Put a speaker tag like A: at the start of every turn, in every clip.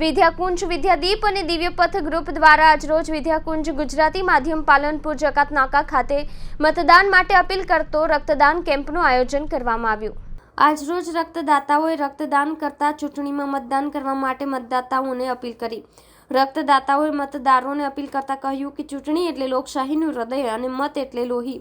A: વિદ્યાકુંજ વિદ્યાદીપ અને દિવ્યપથ ગ્રુપ દ્વારા આજરોજ વિદ્યાકુંજ ગુજરાતી માધ્યમ પાલનપુર જકાત નાકા ખાતે મતદાન માટે અપીલ કરતો રક્તદાન કેમ્પનું આયોજન કરવામાં આવ્યું. આજરોજ રક્તદાતાઓએ રક્તદાન કરતા ચૂંટણીમાં મતદાન કરવા માટે મતદાતાઓને અપીલ કરી. રક્તદાતાઓએ મતદારોને અપીલ કરતા કહ્યું કે ચૂંટણી એટલે લોકશાહીનું હૃદય અને મત એટલે લોહી.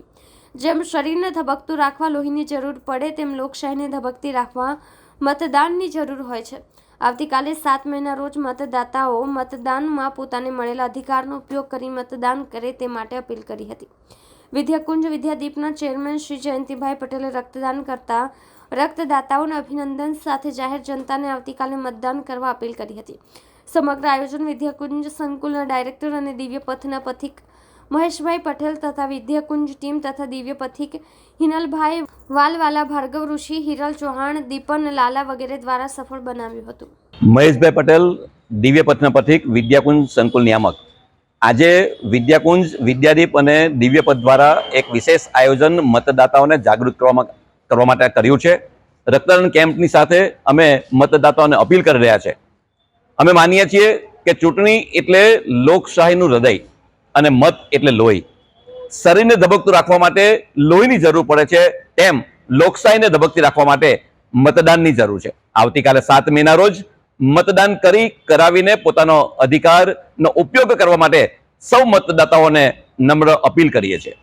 A: જેમ શરીરને ધબકતું રાખવા લોહીની જરૂર પડે, તેમ લોકશાહીને ધબકતી રાખવા મતદાનની જરૂર હોય છે. આવતીકાલે સાત મેના રોજ મતદાતાઓ મતદાનમાં પોતાને મળેલા અધિકારનો ઉપયોગ કરી મતદાન કરે તે માટે અપીલ કરી હતી. વિદ્યાકુંજ વિદ્યાદીપના ચેરમેન શ્રી જયંતિભાઈ પટેલે રક્તદાન કરતા રક્તદાતાઓને અભિનંદન સાથે જાહેર જનતાને આવતીકાલે મતદાન કરવા અપીલ કરી હતી. સમગ્ર આયોજન વિદ્યાકુંજ સંકુલના ડાયરેક્ટર અને દિવ્ય પથના પથિક મહેશભાઈ પટેલ તથા વિદ્યાકુંજ ટીમ તથા દિવ્ય પથિક હિનલભાઈ વાલવાલા, ભાર્ગવ ઋષિ, હિરલ ચૌહાણ, દીપન લાલા વગેરે દ્વારા સફળ બનાવ્યું હતું.
B: મહેશભાઈ પટેલ દિવ્ય પથના પથિક, વિદ્યાકુંજ સંકુલ નિયામક. આજે વિદ્યાકુંજ વિદ્યાદીપ અને દિવ્યપદ દ્વારા એક વિશેષ આયોજન મતદાતાઓને જાગૃત કરવામાં કરવા માટે કર્યું છે. રક્તદાન કેમ્પની સાથે અમે મતદાતાઓને અપીલ કરી રહ્યા છે. અમે માનીએ છીએ કે ચૂંટણી એટલે લોકશાહીનું હૃદય. અને મત એટલે લોહી. શરીરને ધબકતું રાખવા માટે લોહીની જરૂર પડે છે. તેમ લોકશાહીને ધબકતી રાખવા માટે મતદાનની જરૂર છે. આવતીકાલે સાત મેના રોજ મતદાન કરી, કરાવીને પોતાનો અધિકારનો ઉપયોગ કરવા માટે સૌ મતદાતાઓને નમ્ર અપીલ કરીએ છીએ.